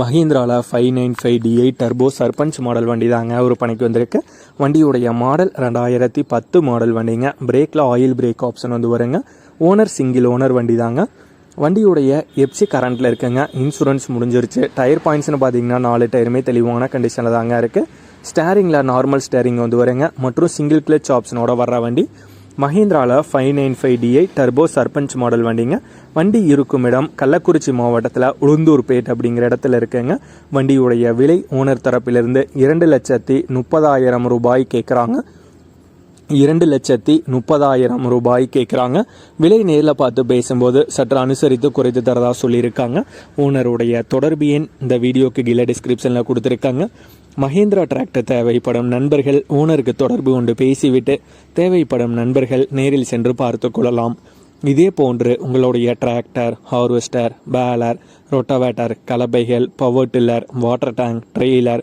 மஹிந்திராவில் five nine five DI turbo Sarpanch model வண்டி தாங்க ஒரு பணிக்கு வந்திருக்கு. வண்டியுடைய மாடல் ரெண்டாயிரத்தி பத்து மாடல் வண்டிங்க. பிரேக்கில் ஆயில் பிரேக் ஆப்ஷன் வந்து வருங்க. ஓனர் சிங்கிள் ஓனர் வண்டி தாங்க வண்டியுடைய எப்சி கரண்ட்டில் இருக்குங்க. இன்சூரன்ஸ் முடிஞ்சிருச்சு. டயர் பாயிண்ட்ஸ்னு பார்த்தீங்கன்னா நாலு டயருமே தெளிவான கண்டிஷனில் தாங்க இருக்குது ஸ்டேரிங்கில் நார்மல் ஸ்டேரிங் வந்து வருங்க. மற்றும் சிங்கிள் கிளச் ஆப்ஷனோட வர்ற வண்டி. மஹிந்திராவில் five nine five DI turbo Sarpanch model வண்டிங்க. வண்டி இருக்கும் இடம் கள்ளக்குறிச்சி மாவட்டத்தில் உளுந்தூர்பேட் அப்படிங்கிற இடத்துல இருக்குங்க. வண்டியுடைய விலை ஓனர் தரப்பிலிருந்து இரண்டு லட்சத்தி முப்பதாயிரம் ரூபாய் கேட்குறாங்க இரண்டு லட்சத்தி முப்பதாயிரம் ரூபாய் கேட்குறாங்க விலை நேரில் பார்த்து பேசும்போது சற்று அனுசரித்து குறைத்து தரதாக சொல்லியிருக்காங்க. ஓனருடைய தொடர்பு எண் இந்த வீடியோக்கு கீழே டிஸ்கிரிப்ஷனில் கொடுத்துருக்காங்க. மஹேந்திரா டிராக்டர் தேவைப்படும் நண்பர்கள் ஓனருக்கு தொடர்பு கொண்டு பேசிவிட்டு தேவைப்படும் நண்பர்கள் நேரில் சென்று பார்த்து கொள்ளலாம். இதே போன்று உங்களுடைய tractor harvester baler rotavator கலப்பைகள் power tiller water tank trailer